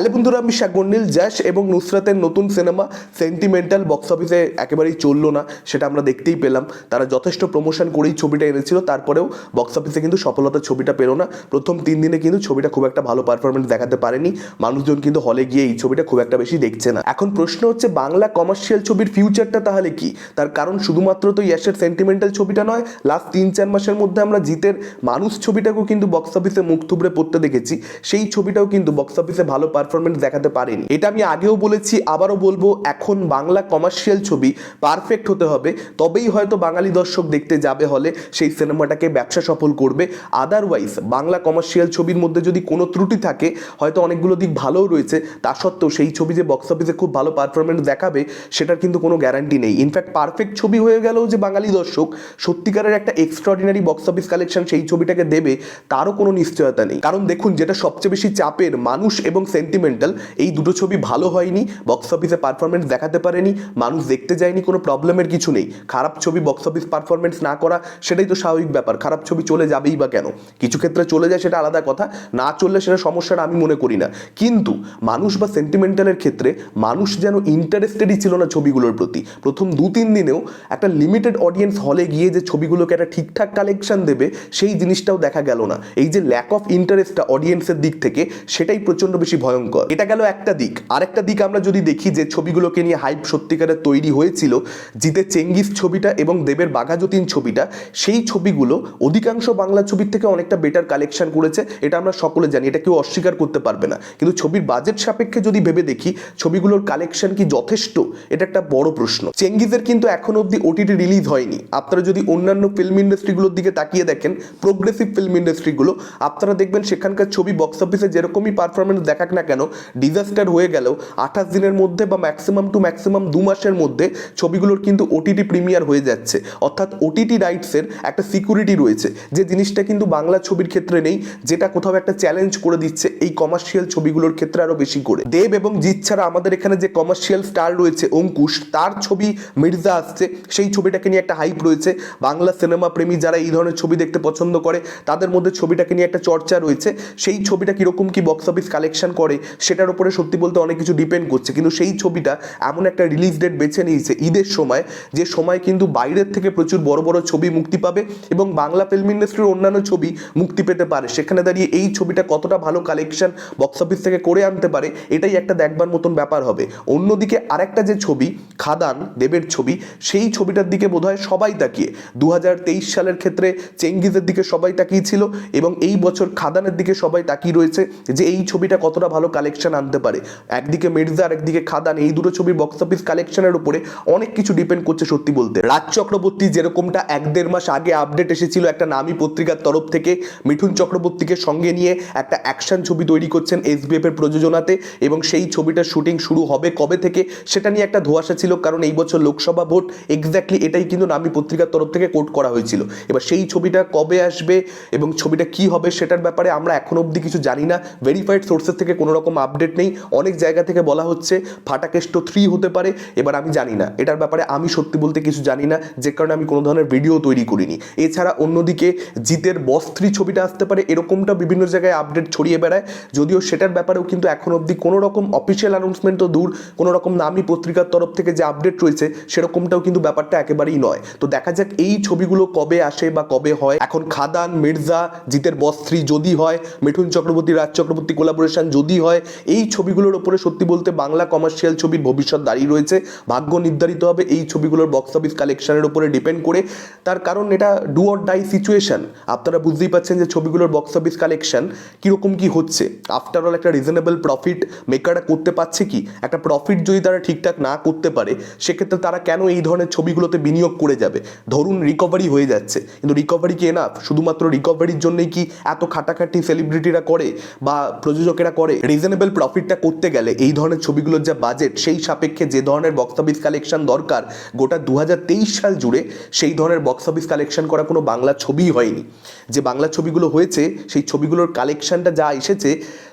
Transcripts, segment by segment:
Hello বন্ধুরা, আমি শাকবন্ডিল জ্যাশ এবং নুসরাতের নতুন সিনেমা সেন্টিমেন্টাল বক্স অফিসে একেবারেই চলল না, সেটা আমরা দেখতেই পেলাম। তারা যথেষ্ট প্রমোশন করেই ছবিটা এনেছিল, তারপরেও বক্স অফিসে কিন্তু সফলতা ছবিটা পেল না। প্রথম তিন দিনে কিন্তু ছবিটা খুব একটা ভালো পারফরমেন্স দেখাতে পারেনি, মানুষজন কিন্তু হলে গিয়ে এই ছবিটা খুব একটা বেশি দেখছে না। এখন প্রশ্ন হচ্ছে, বাংলা কমার্শিয়াল ছবির ফিউচারটা তাহলে কি? তার কারণ শুধুমাত্র তো ইয়াসের সেন্টিমেন্টাল ছবিটা নয় লাস্ট তিন চার মাসের মধ্যে আমরা জিতের মানুষ ছবিটাকেও কিন্তু বক্স অফিসে মুখ থুবড়ে পড়তে দেখেছি। সেই ছবিটাও কিন্তু বক্স অফিসে ভালো পারফরমেন্স দেখাতে পারেনি। এটা আমি আগেও বলেছি, আবারও বলব, এখন বাংলা কমার্শিয়াল ছবি পারফেক্ট হতে হবে। তবেই হয়তো বাঙালি দর্শক দেখতে যাবে হলে সেই সিনেমাটাকে ব্যবসা সফল করবে। আদারওয়াইজ বাংলা কমার্শিয়াল ছবির মধ্যে যদি কোনো ত্রুটি থাকে, হয়তো অনেকগুলো দিক ভালোও রয়েছে। তা সত্ত্বেও সেই ছবি যে বক্স অফিসে খুব ভালো পারফরমেন্স দেখাবে, সেটার কিন্তু কোনো গ্যারান্টি নেই। ইনফ্যাক্ট পারফেক্ট ছবি হয়ে গেলেও যে বাঙালি দর্শক সত্যিকারের একটা এক্সট্রাঅর্ডিনারি বক্স অফিস কালেকশন সেই ছবিটাকে দেবে, তারও কোনো নিশ্চয়তা নেই। কারণ দেখুন, যেটা সবচেয়ে বেশি চাপের মানুষ এবং সেন্টিমেন্টাল এই দুটো ছবি ভালো হয়নি বক্স অফিসে পারফরমেন্স দেখাতে পারেনি, মানুষ দেখতে যায়নি, কোনো প্রবলেমের কিছু নেই। খারাপ ছবি বক্স অফিস পারফরমেন্স না করা, সেটাই তো স্বাভাবিক ব্যাপার, খারাপ ছবি চলে যাবেই বা কেন? কিছু ক্ষেত্রে চলে যায় সেটা আলাদা কথা, না চললে সেটা সমস্যাটা আমি মনে করি না। কিন্তু মানুষ বা সেন্টিমেন্টালের ক্ষেত্রে মানুষ যেন ইন্টারেস্টেডই ছিল না ছবিগুলোর প্রতি। প্রথম দু, তিন দিনেও একটা লিমিটেড অডিয়েন্স হলে গিয়ে যে ছবিগুলোকে একটা ঠিকঠাক কালেকশন দেবে, সেই জিনিসটাও দেখা গেল না। এই যে ল্যাক অফ ইন্টারেস্টটা অডিয়েন্সের দিক থেকে, সেটাই প্রচণ্ড বেশি ভয়ঙ্কর। এটা গেল একটা দিক। আরেকটা দিক আমরা যদি দেখি যে ছবিগুলোকে নিয়ে হাইপ সত্যিকারের তৈরি হয়েছিল, জিতে চেঙ্গিস ছবিটা এবং দেবের বাঘাযতীন ছবিটা, সেই ছবিগুলো অধিকাংশ বাংলা ছবির থেকে অনেকটা বেটার কালেকশন করেছে, এটা আমরা সকলে জানি, এটা কেউ অস্বীকার করতে পারবে না। কিন্তু ছবির বাজেট সাপেক্ষে যদি ভেবে দেখি, ছবিগুলোর কালেকশন কি যথেষ্ট? এটা একটা বড় প্রশ্ন। চেঙ্গিজের কিন্তু এখনও অবধি ওটিটি রিলিজ হয়নি। আপনারা যদি অন্যান্য ফিল্ম ইন্ডাস্ট্রিগুলোর দিকে তাকিয়ে দেখেন প্রোগ্রেসিভ ফিল্ম ইন্ডাস্ট্রিগুলো আপনারা দেখবেন সেখানকার ছবি বক্স অফিসে যেরকমই পারফরমেন্স দেখাক না কেন? ডিজাস্টার হয়ে গেলেও আঠাশ দিনের মধ্যে বা ম্যাক্সিমাম টু ম্যাক্সিমাম দু মাসের মধ্যে ছবিগুলোর কিন্তু ওটিটি প্রিমিয়ার হয়ে যাচ্ছে। অর্থাৎ ওটিটি রাইটসের একটা সিকিউরিটি রয়েছে। যে জিনিসটা কিন্তু বাংলা ছবির ক্ষেত্রে নেই, যেটা কোথাও একটা চ্যালেঞ্জ করে দিচ্ছে এই কমার্শিয়াল ছবিগুলোর ক্ষেত্রে আরও বেশি করে। দেব এবং জিৎ ছাড়া আমাদের এখানে যে কমার্শিয়াল স্টার রয়েছে অঙ্কুশ, তার ছবি মির্জা আসছে। সেই ছবিটাকে নিয়ে একটা হাইপ রয়েছে। বাংলা সিনেমা প্রেমী যারা এই ধরনের ছবি দেখতে পছন্দ করে, তাদের মধ্যে ছবিটাকে নিয়ে একটা চর্চা রয়েছে। সেই ছবিটা কীরকম কি বক্স অফিস কালেকশন করে সেটার উপরে সত্যি বলতে অনেক কিছু ডিপেন্ড করছে। কিন্তু সেই ছবিটা এমন একটা রিলিজ ডেট বেছে নিয়েছে ঈদের সময়, যে সময় কিন্তু বাইরের থেকে প্রচুর বড় বড় ছবি মুক্তি পাবে এবং বাংলা ফিল্ম ইন্ডাস্ট্রির অন্যান্য ছবি মুক্তি পেতে পারে। সেখানে দাঁড়িয়ে এই ছবিটা কতটা ভালো কালেকশন বক্স অফিস থেকে করে আনতে পারে, এটাই একটা দেখবার মতন ব্যাপার হবে। অন্যদিকে আরেকটা যে ছবি, খাদান, দেবের ছবি, সেই ছবিটার দিকে বোধহয় সবাই তাকিয়ে। দু হাজার তেইশ সালের ক্ষেত্রে চেঙ্গিজের দিকে সবাই তাকিয়েছিল এবং এই বছর খাদানের দিকে সবাই তাকিয়ে রয়েছে যে এই ছবিটা কতটা ভালো কালেকশন আনতে পারে। একদিকে মির্জা আর একদিকে খাদান, এই দুটো ছবির বক্স অফিস কালেকশনের উপরে অনেক কিছু ডিপেন্ড করছে সত্যি বলতে। রাজ চক্রবর্তী যেরকমটা এক দেড় মাস আগে আপডেট এসেছিল একটা নামী পত্রিকার তরফ থেকে, মিঠুন চক্রবর্তীকে সঙ্গে নিয়ে একটা অ্যাকশন ছবি তৈরি করছেন এসবিএফ এর প্রযোজনাতে এবং সেই ছবিটার শুটিং শুরু হবে কবে থেকে সেটা নিয়ে একটা ধোয়াশা ছিল কারণ এই বছর লোকসভা ভোট এক্স্যাক্টলি এটাই কিন্তু নামী পত্রিকার তরফ থেকে কোট করা হয়েছিল। এবার সেই ছবিটা কবে আসবে এবং ছবিটা কি হবে সেটার ব্যাপারে আমরা এখন অবধি কিছু জানি না। ভেরিফাইড সোর্সেস থেকে কোনো রকম আপডেট নেই। অনেক জায়গা থেকে বলা হচ্ছে ফাটাকেষ্ট থ্রি হতে পারে। এবার আমি জানি না। এটার ব্যাপারে আমি সত্যি বলতে কিছু জানি না। যে কারণে আমি কোনো ধরনের ভিডিও তৈরি করিনি। এছাড়া অন্যদিকে জিতের বস থ্রি ছবিটা আসতে পারে। এরকমটা বিভিন্ন জায়গায় আপডেট ছড়িয়ে বেড়ায়। যদিও সেটার ব্যাপারেও কিন্তু এখন অবধি কোনো রকম অফিসিয়াল অ্যানাউন্সমেন্ট তো দূর। কোনো রকম নামী পত্রিকার তরফ থেকে যে আপডেট রয়েছে, সেরকমটাও কিন্তু ব্যাপারটা একেবারেই নয়। তো দেখা যাক এই ছবিগুলো কবে আসে বা কবে হয়। এখন খাদান, মির্জা, জিতের বস থ্রি যদি হয়, মিঠুন চক্রবর্তী, রাজ চক্রবর্তী কোলাবোরেশন যদি হয় এই ছবিগুলোর ওপরে সত্যি বলতে বাংলা কমার্শিয়াল ছবির ভবিষ্যৎ দাঁড়িয়ে রয়েছে। ভাগ্য নির্ধারিত হবে এই ছবিগুলোর বক্স অফিস কালেকশনের উপরে ডিপেন্ড করে। তার কারণ এটা ডু অর ডাই সিচুয়েশন আপনারা বুঝতেই পাচ্ছেন যে ছবিগুলোর বক্স অফিস কালেকশন কীরকম কি হচ্ছে। আফটার অল একটা রিজনেবল প্রফিট মেকাররা করতে পারছে কি? একটা প্রফিট যদি তারা ঠিকঠাক না করতে পারে, সেক্ষেত্রে তারা কেন এই ধরনের ছবিগুলোতে বিনিয়োগ করে যাবে? ধরুন রিকভারি হয়ে যাচ্ছে। কিন্তু রিকভারি কি এনাফ শুধুমাত্র রিকভারির জন্যই কি এত খাটাখাটি সেলিব্রিটিরা করে বা প্রযোজকেরা করে? রিজনেবল প্রফিটটা করতে গেলে এই ধরনের ছবিগুলোর যা বাজেট সেই সাপেক্ষে যে ধরনের বক্স অফিস কালেকশন দরকার, গোটা দু হাজার তেইশ সাল জুড়ে সেই ধরনের বক্স অফিস কালেকশন করা কোনো বাংলা ছবিই হয়নি। যে বাংলা ছবিগুলো হয়েছে, সেই ছবিগুলোর কালেকশনটা যা এসেছে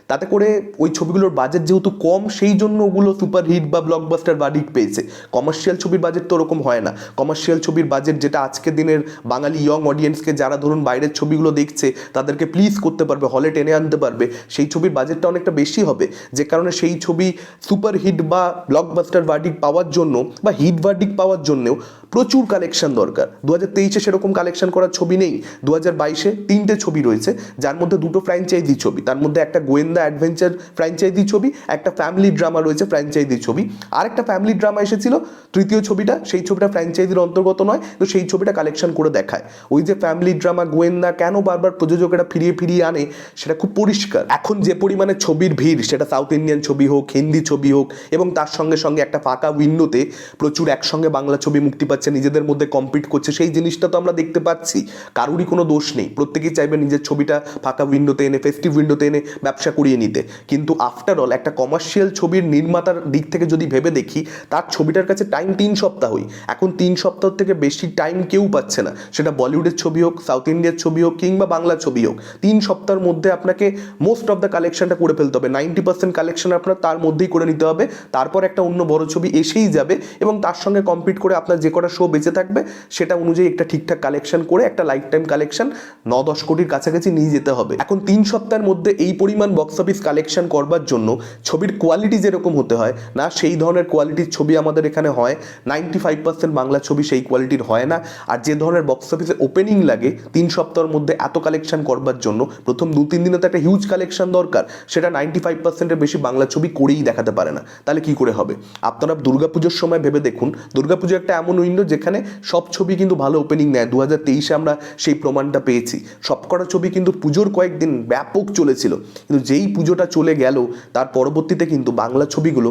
তাতে করে ওই ছবিগুলোর বাজেট যেহেতু কম, সেই জন্য ওগুলো সুপার হিট বা ব্লকবাস্টার বা হিট পেয়েছে। কমার্শিয়াল ছবির বাজেট তো ওরকম হয় না। কমার্শিয়াল ছবির বাজেট যেটা আজকের দিনের বাঙালি ইয়ং অডিয়েন্সকে যারা ধরুন বাইরের ছবিগুলো দেখছে, তাদেরকে প্লিজ করতে পারবে হলে টেনে আনতে পারবে। সেই ছবির বাজেটটা অনেকটা বেশি হবে। যে কারণে সেই ছবি সুপার হিট বা ব্লকবাস্টার ভার্ডিক পাওয়ার জন্য বা হিট ভার্ডিক পাওয়ার জন্যও প্রচুর কালেকশন দরকার। দু হাজার তেইশে সেরকম কালেকশন করার ছবি নেই। দু হাজার বাইশে তিনটে ছবি রয়েছে। যার মধ্যে দুটো ফ্র্যাঞ্চাইজি ছবি। তার মধ্যে একটা গোয়েন্দা অ্যাডভেঞ্চার ফ্র্যাঞ্চাইজি ছবি, একটা ফ্যামিলি ড্রামা রয়েছে ফ্র্যাঞ্চাইজি ছবি। আর একটা ফ্যামিলি ড্রামা এসেছিল, তৃতীয় ছবিটা, সেই ছবিটা ফ্র্যাঞ্চাইজির অন্তর্গত নয়, তো সেই ছবিটা কালেকশন করে দেখায়। ওই যে ফ্যামিলি ড্রামা গোয়েন্দা কেন বারবার প্রযোজকেরা ফিরিয়ে ফিরিয়ে আনে, সেটা খুব পরিষ্কার। এখন যে পরিমাণে ছবির ভিড়, সেটা সাউথ ইন্ডিয়ান ছবি হোক হিন্দি ছবি হোক, এবং তার সঙ্গে সঙ্গে একটা ফাঁকা উইন্ডোতে প্রচুর একসঙ্গে বাংলা ছবি মুক্তি পাচ্ছে, নিজেদের মধ্যে কম্পিট করছে, সেই জিনিসটা তো আমরা দেখতে পাচ্ছি। কারুরই কোনো দোষ নেই, প্রত্যেকেই চাইবে নিজের ছবিটা ফাঁকা উইন্ডোতে এনে ফেস্টিভ উইন্ডোতে এনে ব্যবসা করিয়ে নিতে। কিন্তু আফটার অল একটা কমার্শিয়াল ছবির নির্মাতার দিক থেকে যদি ভেবে দেখি, তার ছবিটার কাছে টাইম তিন সপ্তাহই। এখন তিন সপ্তাহ থেকে বেশি টাইম কেউ পাচ্ছে না। সেটা বলিউডের ছবি হোক সাউথ ইন্ডিয়ার ছবি হোক, কিংবা বাংলা ছবি হোক। তিন সপ্তাহের মধ্যে আপনাকে মোস্ট অফ দ্য কালেকশনটা করে ফেলতে হবে। নাইনটি পার্সেন্ট কালেকশন আপনার তার মধ্যেই করে নিতে হবে। তারপর একটা অন্য বড় ছবি এসেই যাবে এবং তার সঙ্গে কম্পিট করে আপনার যে কটা শো বেঁচে থাকবে, সেটা অনুযায়ী একটা ঠিকঠাক কালেকশন করে একটা লাইফ টাইম কালেকশন ন দশ কোটির কাছাকাছি নিয়ে যেতে হবে। এখন তিন সপ্তাহের মধ্যে এই পরিমাণ বক্স অফিস কালেকশন করবার জন্য ছবির কোয়ালিটি যেরকম হতে হয়, না সেই ধরনের কোয়ালিটির ছবি আমাদের এখানে হয় নাইনটি ফাইভ পার্সেন্ট বাংলা ছবি সেই কোয়ালিটির হয় না, আর যে ধরনের বক্স অফিসে ওপেনিং লাগে, তিন সপ্তাহের মধ্যে এত কালেকশন করবার জন্য, প্রথম দু তিন দিনে তো একটা হিউজ কালেকশন দরকার, সেটা নাইনটি ফাইভ পার্সেন্টের বেশি বাংলা ছবি করেই দেখাতে পারে না, তাহলে কি করে হবে? আপনারা দুর্গাপুজোর সময় ভেবে দেখুন, দুর্গাপুজো একটা এমন উইন্ডো যেখানে সব ছবি কিন্তু ভালো ওপেনিং নেয় দু হাজার তেইশে আমরা সেই প্রমাণটা পেয়েছি, সবকটা ছবি কিন্তু পুজোর কয়েকদিন ব্যাপক চলেছিল, কিন্তু যেই পুজোটা চলে গেল, তার পরবর্তীতে কিন্তু বাংলা ছবিগুলো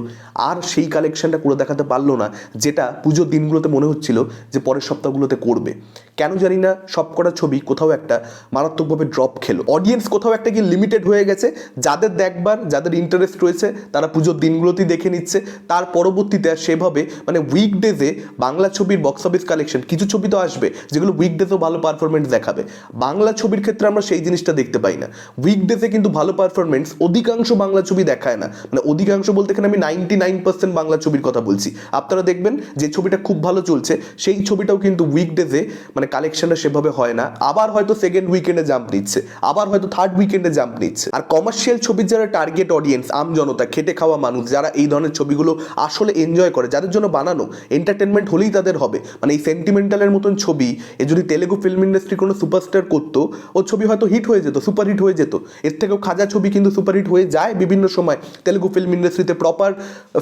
আর সেই কালেকশনটা করে দেখাতে পারল না, যেটা পুজোর দিনগুলোতে মনে হচ্ছিল যে পরের সপ্তাহগুলোতে করবে। কেন জানি না, সবকটা ছবি কোথাও একটা মারাত্মকভাবে ড্রপ খেলো। অডিয়েন্স কোথাও একটা কি লিমিটেড হয়ে গেছে, যাদের দেখবার, যাদের ইন্টারেস্ট রয়েছে, তারা পুজোর দিনগুলোতেই দেখে নিচ্ছে। তার পরবর্তীতে আর সেভাবে মানে উইকডেজে বাংলা ছবির বক্স অফিস কালেকশন কিছু ছবি তো আসবে, যেগুলো উইকডেজেও ভালো পারফরমেন্স দেখাবে। বাংলা ছবির ক্ষেত্রে আমরা সেই জিনিসটা দেখতে পাই না। উইকডেজে কিন্তু ভালো পারফরমেন্স অধিকাংশ বাংলা ছবি দেখায় না। মানে অধিকাংশ বলতে এখানে আমি নাইনটি নাইন পার্সেন্ট বাংলা ছবির কথা বলছি। আপনারা দেখবেন যে ছবিটা খুব ভালো চলছে, সেই ছবিটাও কিন্তু উইকডেজে মানে কালেকশনটা সেভাবে হয় না। আবার হয়তো সেকেন্ড উইকেন্ডে জাম্প নিচ্ছে, আবার হয়তো থার্ড উইকেন্ডে জাম্প নিচ্ছে। আর কমার্শিয়াল ছবির যারা টার্গেট অডিয়েন্স আম জনতা, খেটে খাওয়া মানুষ, যারা এই ধরনের ছবিগুলো আসলে এনজয় করে, যাদের জন্য বানানো এন্টারটেনমেন্ট হলেই তাদের হবে। মানে এই সেন্টিমেন্টালের মতন ছবি, এ যদি তেলেগু ফিল্ম ইন্ডাস্ট্রি কোনো সুপারস্টার করতো, ও ছবি হয়তো হিট হয়ে যেত সুপার হিট হয়ে যেত। এর থেকেও খাজা ছবি কিন্তু সুপার হিট হয়ে যায় বিভিন্ন সময়। তেলেগু ফিল্ম ইন্ডাস্ট্রিতে প্রপার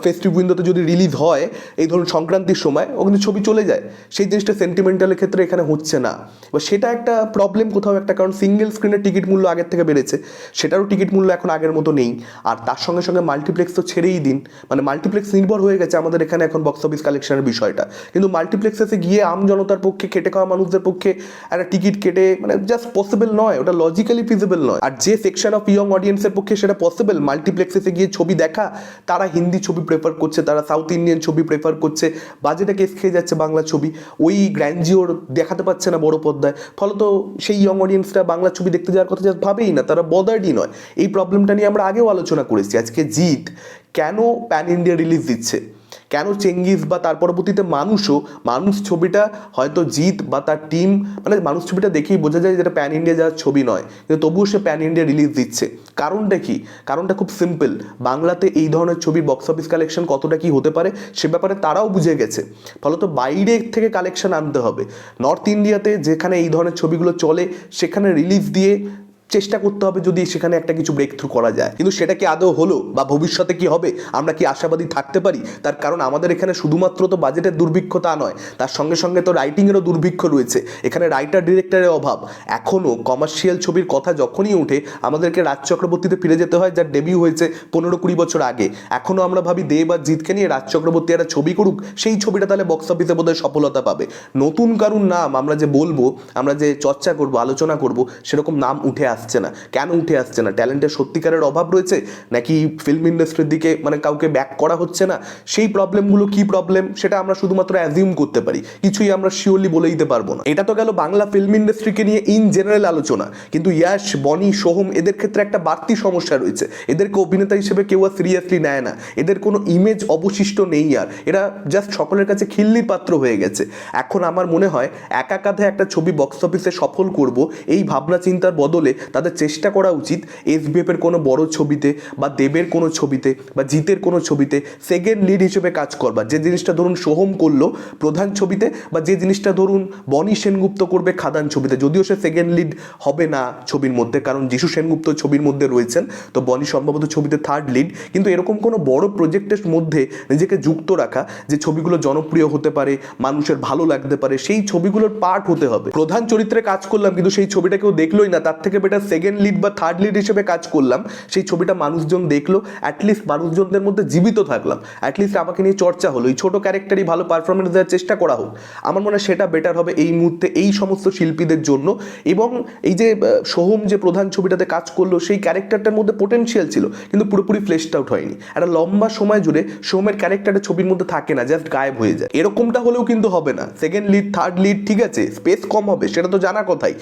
ফেস্টিভ উইন্ডোতে যদি রিলিজ হয়, এই ধরুন সংক্রান্তির সময় ওখানে ছবি চলে যায়। সেই জিনিসটা সেন্টিমেন্টালের ক্ষেত্রে এখানে হচ্ছে না। এবার সেটা একটা প্রবলেম কোথাও একটা, কারণ সিঙ্গেল স্ক্রিনের টিকিট মূল্য আগের থেকে বেড়েছে। সেটারও টিকিট মূল্য এখন আগের মতো নেই। আর তার সঙ্গে সঙ্গে মাল্টিপ্লেক্স তো ছেড়েই দিন। মানে মাল্টিপ্লেক্স নির্ভর হয়ে গেছে আমাদের এখানে এখন বক্স অফিস কালেকশনের বিষয়টা। কিন্তু মাল্টিপ্লেক্সে গিয়ে আম জনতার পক্ষে, খেটে খাওয়া মানুষদের পক্ষে একটা টিকিট কেটে মানে জাস্ট পসিবল নয়, ওটা লজিক্যালি ফিজিবল নয়। আর যে সেকশন অফ ইয়ং অডিয়েন্সের পক্ষে সেটা পসিবল মাল্টিপ্লেক্সে গিয়ে ছবি দেখা? তারা হিন্দি ছবি প্রেফার করছে, তারা সাউথ ইন্ডিয়ান ছবি প্রেফার করছে। বাজেটে কেস খেয়ে যাচ্ছে বাংলা ছবি। ওই গ্র্যান্ডিওর দেখাতে পাচ্ছে না বড় পর্দায়। ফলত সেই ইয়ং অডিয়েন্সটা বাংলা ছবি দেখতে যাওয়ার কথা ভাবেই না, তারা বদার্ডই নয়। এই প্রবলেমটা নিয়ে আমরা আগেও আলোচনা করেছি। আজকে জিত কেন প্যান ইন্ডিয়া রিলিজ দিচ্ছে? কেন চেঙ্গিস বা তার পরবর্তীতে মানুষও, মানুষ ছবিটা হয়তো জিত বা তার টিম মানে মানুষ ছবিটা দেখেই বোঝা যায় যেটা প্যান ইন্ডিয়া যাওয়ার ছবি নয়। কিন্তু তবুও সে প্যান ইন্ডিয়া রিলিজ দিচ্ছে। কারণটা কি? কারণটা খুব সিম্পল বাংলাতে এই ধরনের ছবি বক্স অফিস কালেকশন কতটা কি হতে পারে, সে ব্যাপারে তারাও বুঝে গেছে। ফলত বাইরে থেকে কালেকশন আনতে হবে। নর্থ ইন্ডিয়াতে যেখানে এই ধরনের ছবিগুলো চলে, সেখানে রিলিজ দিয়ে চেষ্টা করতে হবে যদি সেখানে একটা কিছু ব্রেক থ্রু করা যায়। কিন্তু সেটা কি আদৌ হলো বা ভবিষ্যতে কি হবে? আমরা কি আশাবাদী থাকতে পারি? তার কারণ আমাদের এখানে শুধুমাত্র তো বাজেটের দুর্ভিক্ষ তা নয়, তার সঙ্গে সঙ্গে তো রাইটিংয়েরও দুর্ভিক্ষ রয়েছে। এখানে রাইটার ডিরেক্টরের অভাব। এখনও কমার্শিয়াল ছবির কথা যখনই ওঠে, আমাদেরকে রাজ চক্রবর্তীতে ফিরে যেতে হয়, যার ডেবিউ হয়েছে পনেরো কুড়ি বছর আগে। এখনও আমরা ভাবি দেব আর জিতকে নিয়ে রাজ চক্রবর্তী একটা ছবি করুক, সেই ছবিটা তাহলে বক্স অফিসে বোধহয় সফলতা পাবে। নতুন কারুর নাম আমরা যে বলব, আমরা যে চর্চা করব, আলোচনা করব, সেরকম নাম উঠে আসছে আসছে না? কেন উঠে আসছে না? ট্যালেন্টের সত্যিকারের অভাব রয়েছে? নাকি ফিল্ম ইন্ডাস্ট্রির দিকে মানে কাউকে ব্যাক করা হচ্ছে না? সেই প্রবলেমগুলো কি প্রবলেম সেটা আমরা শুধুমাত্র অ্যাজিউম করতে পারি। কিছুই আমরা শিওরলি বলে দিতে পারব না। এটা তো গেল বাংলা ফিল্ম ইন্ডাস্ট্রিকে নিয়ে ইন জেনারেল আলোচনা। কিন্তু ইয়াশ, বনি, সোহম, এদের ক্ষেত্রে একটা বাড়তি সমস্যা রয়েছে। এদেরকে অভিনেতা হিসেবে কেউ আর সিরিয়াসলি নেয় না। এদের কোনো ইমেজ অবশিষ্ট নেই আর। এরা জাস্ট সকলের কাছে খিল্লির পাত্র হয়ে গেছে। এখন আমার মনে হয় একা কাঁধে একটা ছবি বক্স অফিসে সফল করব, এই ভাবনা চিন্তার বদলে তাদের চেষ্টা করা উচিত এসবিএফ এর কোনো বড় ছবিতে বা দেবের কোনো ছবিতে বা জিতের কোনো ছবিতে সেকেন্ড লিড হিসেবে কাজ করবার যে জিনিসটা ধরুন সোহম করল প্রধান ছবিতে বা যে জিনিসটা ধরুন বনি সেনগুপ্ত করবে খাদান ছবিতে। যদিও সে সেকেন্ড লিড হবে না ছবির মধ্যে, কারণ যিশু সেনগুপ্ত ছবির মধ্যে রয়েছেন, তো বনি সম্ভবত ছবিতে থার্ড লিড কিন্তু এরকম কোনো বড় প্রজেক্টের মধ্যে নিজেকে যুক্ত রাখা, যে ছবিগুলো জনপ্রিয় হতে পারে, মানুষের ভালো লাগতে পারে, সেই ছবিগুলোর পার্ট হতে হবে। প্রধান চরিত্রে কাজ করলাম, কিন্তু সেই ছবিটা কেউ দেখলোই না, তার থেকে বেটার সেকেন্ড লিড বা থার্ড লিড হিসেবে কাজ করলাম, সেই ছবিটা মানুষজন দেখল অ্যাটলিস্ট মানুষজনদের মধ্যে জীবিত থাকলাম। অ্যাটলিস্ট আমাকে নিয়ে চর্চা হলো, এই ছোটো ক্যারেক্টারই ভালো পারফরমেন্স দেওয়ার চেষ্টা করা হোক। আমার মনে হয় সেটা বেটার হবে এই মুহূর্তে, এই সমস্ত শিল্পীদের জন্য। এবং এই যে সোহম যে প্রধান ছবিটাতে কাজ করল, সেই ক্যারেক্টারটার মধ্যে পোটেনশিয়াল ছিল, কিন্তু পুরোপুরি ফ্লেশড আউট হয়নি। একটা লম্বা সময় জুড়ে সোহমের ক্যারেক্টারটা ছবির মধ্যে থাকে না জাস্ট গায়েব হয়ে যায়। এরকমটা হলেও কিন্তু হবে না। সেকেন্ড লিড থার্ড লিড ঠিক আছে স্পেস কম হবে, সেটা তো জানা কথাই।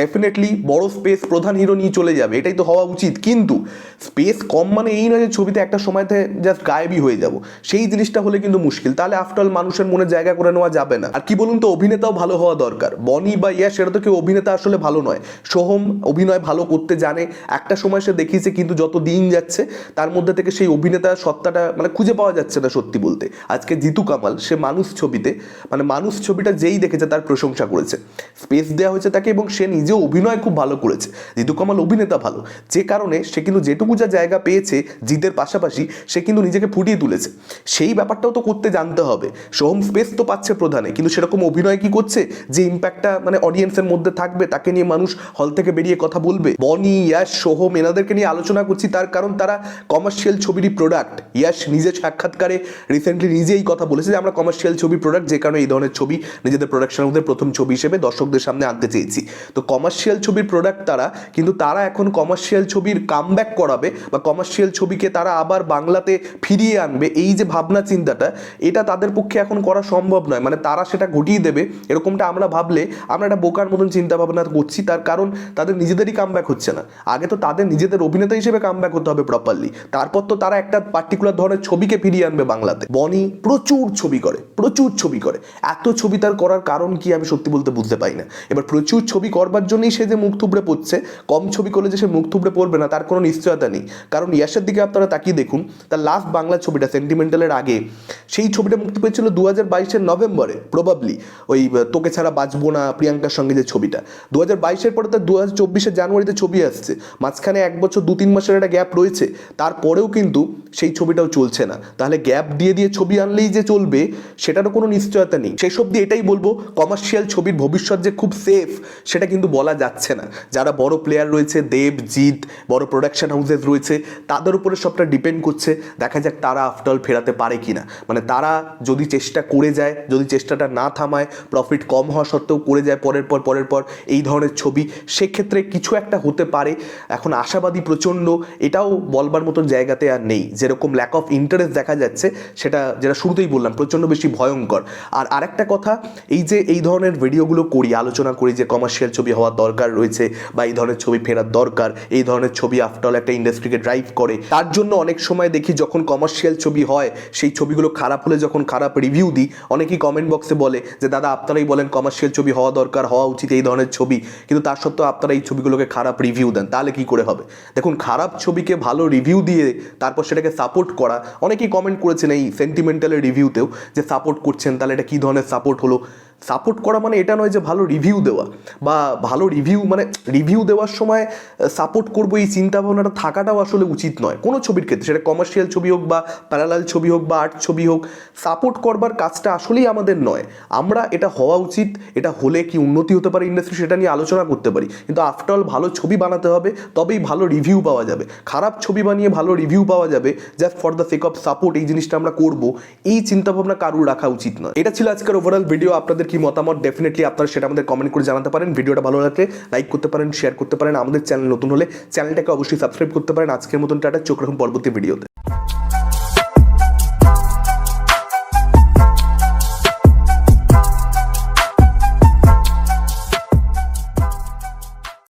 ডেফিনেটলি বড় স্পেস প্রধান হিরো নিয়ে চলে যাবে, এটাই তো হওয়া উচিত। কিন্তু স্পেস কম মানে এই নয় যে ছবিতে একটা সময়তে জাস্ট গায়েবই হয়ে যাব। সেই জিনিসটা হলে কিন্তু মুশকিল। তাহলে আফটার মানুষের মনে জায়গা করে নেওয়া যাবে না। আর কি বলুন তো, অভিনেতাও ভালো হওয়া দরকার। বনি বা ইয়া সেটা তো কেউ অভিনেতা আসলে ভালো নয়। সোহম অভিনয় ভালো করতে জানে। একটা সময় সে দেখিয়েছে, কিন্তু যত দিন যাচ্ছে, তার মধ্যে থেকে সেই অভিনেতার সত্তাটা মানে খুঁজে পাওয়া যাচ্ছে না সত্যি বলতে। আজকে জিতু কামাল, সে মানুষ ছবিতে মানে মানুষ ছবিটা যেই দেখেছে, তার প্রশংসা করেছে। স্পেস দেওয়া হয়েছে তাকে এবং সে নিজেও অভিনয় খুব ভালো করেছে। জিতু কামাল অভিনেতা ভালো। যে কারণে সে কিন্তু যেটুকু যা জায়গা পেয়েছে জিতের পাশাপাশি সে কিন্তু নিজেকে ফুটিয়ে তুলেছে। সেই ব্যাপারটাও তো করতে জানতে হবে। সোহম স্পেস তো পাচ্ছে প্রধানে। কিন্তু সেরকম অভিনয় কি করছে? যে ইম্প্যাক্টটা মানে অডিয়েন্সের মধ্যে থাকবে, তাকে নিয়ে মানুষ হল থেকে বেরিয়ে কথা বলবে। বনি ইয়াশ সোহম এনাদেরকে নিয়ে আলোচনা করছি। তার কারণ তারা কমার্শিয়াল ছবিরই প্রোডাক্ট ইয়াশ নিজের সাক্ষাৎকারে রিসেন্টলি নিজেই কথা বলেছে যে, আমরা কমার্শিয়াল ছবি প্রোডাক্ট যে কারণে এই ধরনের ছবি, নিজেদের প্রোডাকশনের মধ্যে প্রথম ছবি হিসেবে দর্শকদের সামনে আনতে চেয়েছি। তো কমার্শিয়াল ছবির প্রোডাক্ট তারা কিন্তু তারা এখন কমার্শিয়াল ছবির কামব্যাক করাবে বা কমার্শিয়াল ছবিকে তারা আবার বাংলাতে ফিরিয়ে আনবে। এই যে ভাবনা চিন্তাটা, এটা তাদের পক্ষে এখন করা সম্ভব নয়। মানে তারা সেটা ঘটিয়ে দেবে, এরকমটা আমরা ভাবলে আমরা একটা বোকার মতন চিন্তা ভাবনা করছি। তার কারণ তাদের নিজেদেরই কামব্যাক হচ্ছে না। আগে তো তাদের নিজেদের অভিনেতা হিসেবে কামব্যাক হতে হবে প্রপারলি তারপর তো তারা একটা পার্টিকুলার ধরনের ছবিকে ফিরিয়ে আনবে বাংলাতে। বনি প্রচুর ছবি করে, প্রচুর ছবি করে। এত ছবি তার করার কারণ কি আমি সত্যি বলতে বুঝতে পারি না। এবার প্রচুর ছবি করবার জন্যই সে যে মুখ থুবড়ে পড়ছে কম ছবি করলে যে সে মুখ থুবড়ে পড়বে না, তার কোনো নিশ্চয়তা নেই। কারণ ইয়াসের দিকে আপনারা তাকিয়ে দেখুন, তার লাস্ট বাংলা ছবিটা সেন্টিমেন্টালের আগে, সেই ছবিটা মুক্তি পেয়েছিল দু হাজার বাইশের নভেম্বরে প্রবাবলি ওই তোকে ছাড়া বাঁচবো না প্রিয়াঙ্কার সঙ্গে যে ছবিটা। দু হাজার বাইশের পরে তার দু হাজার চব্বিশের জানুয়ারিতে ছবি আসছে। মাঝখানে এক বছর দু তিন মাসের একটা গ্যাপ রয়েছে। তারপরেও কিন্তু সেই ছবিটাও চলছে না। তাহলে গ্যাপ দিয়ে দিয়ে ছবি আনলেই যে চলবে, সেটারও কোনো নিশ্চয়তা নেই। সেসব দিয়ে এটাই বলব কমার্শিয়াল ছবির ভবিষ্যৎ যে খুব সেফ সেটা কিন্তু বলা যাচ্ছে না। যারা বড় প্লেয়ার রয়েছে, দেব, জিৎ, বড় প্রোডাকশন হাউসেস রয়েছে। তাদের উপরে সবটা ডিপেন্ড করছে, দেখা যাক তারা আফটার ফেরাতে পারে কিনা। মানে তারা যদি চেষ্টা করে যায়, যদি চেষ্টাটা না থামায় প্রফিট কম হওয়া সত্ত্বেও করে যায় পরের পর পরের পর এই ধরনের ছবি, সেক্ষেত্রে কিছু একটা হতে পারে। এখন আশাবাদী প্রচণ্ড, এটাও বলবার মতন জায়গাতে আর নেই। যেরকম ল্যাক অফ ইন্টারেস্ট দেখা যাচ্ছে, সেটা যেটা শুরুতেই বললাম, প্রচণ্ড বেশি ভয়ঙ্কর। আর আরেকটা কথা, এই যে এই ধরনের ভিডিওগুলো করি, আলোচনা করি যে কমার্শিয়াল ছবি হওয়ার দরকার রয়েছে বা এই ধরনের ছবি ফেরার দরকার, এই ধরনের ছবি আফটার একটা ইন্ডাস্ট্রিকে ড্রাইভ করে। তার জন্য অনেক সময় দেখি যখন কমার্শিয়াল ছবি হয়, সেই ছবিগুলো খারাপ হলে যখন খারাপ রিভিউ দিই, অনেকেই কমেন্ট বক্সে বলে যে, দাদা, আপনারাই বলেন কমার্শিয়াল ছবি হওয়া দরকার, হওয়া উচিত এই ধরনের ছবি। কিন্তু তার সত্ত্বেও আপনারা এই ছবিগুলোকে খারাপ রিভিউ দেন। তাহলে কি করে হবে? দেখুন, খারাপ ছবিকে ভালো রিভিউ দিয়ে তারপর সেটাকে সাপোর্ট করা, অনেকেই কমেন্ট করেছেন এই সেন্টিমেন্টালের রিভিউতেও যে সাপোর্ট করছেন, তাহলে এটা কী ধরনের সাপোর্ট হলো? সাপোর্ট করা মানে এটা নয় যে ভালো রিভিউ দেওয়া বা ভালো রিভিউ মানে রিভিউ দেওয়ার সময় সাপোর্ট করব এই চিন্তাভাবনাটা থাকাটাও আসলে উচিত নয়। কোনো ছবির ক্ষেত্রে, সেটা কমার্শিয়াল ছবি হোক বা প্যারালাল ছবি হোক বা আর্ট ছবি হোক সাপোর্ট করবার কাজটা আসলেই আমাদের নয়। আমরা এটা হওয়া উচিত, এটা হলে কি উন্নতি হতে পারে ইন্ডাস্ট্রি সেটা নিয়ে আলোচনা করতে পারি। কিন্তু আফটারঅল ভালো ছবি বানাতে হবে, তবেই ভালো রিভিউ পাওয়া যাবে। খারাপ ছবি বানিয়ে ভালো রিভিউ পাওয়া যাবে just for the sake of support এই জিনিসটা আমরা করব, এই চিন্তাভাবনা কারুর রাখা উচিত নয়। এটা ছিল আজকের ওভারঅল ভিডিও আপনাদের কি মতামত? ডেফিনেটলি আপনারা সেটা আমাদের কমেন্ট করে জানাতে পারেন। ভিডিওটা ভালো লাগলে লাইক করতে পারেন শেয়ার করতে পারেন। আমাদের চ্যানেল নতুন হলে চ্যানেলটাকে অবশ্যই সাবস্ক্রাইব করতে পারেন। আজকের মতন টাটা, চোখ রাখুন পরবর্তী ভিডিওতে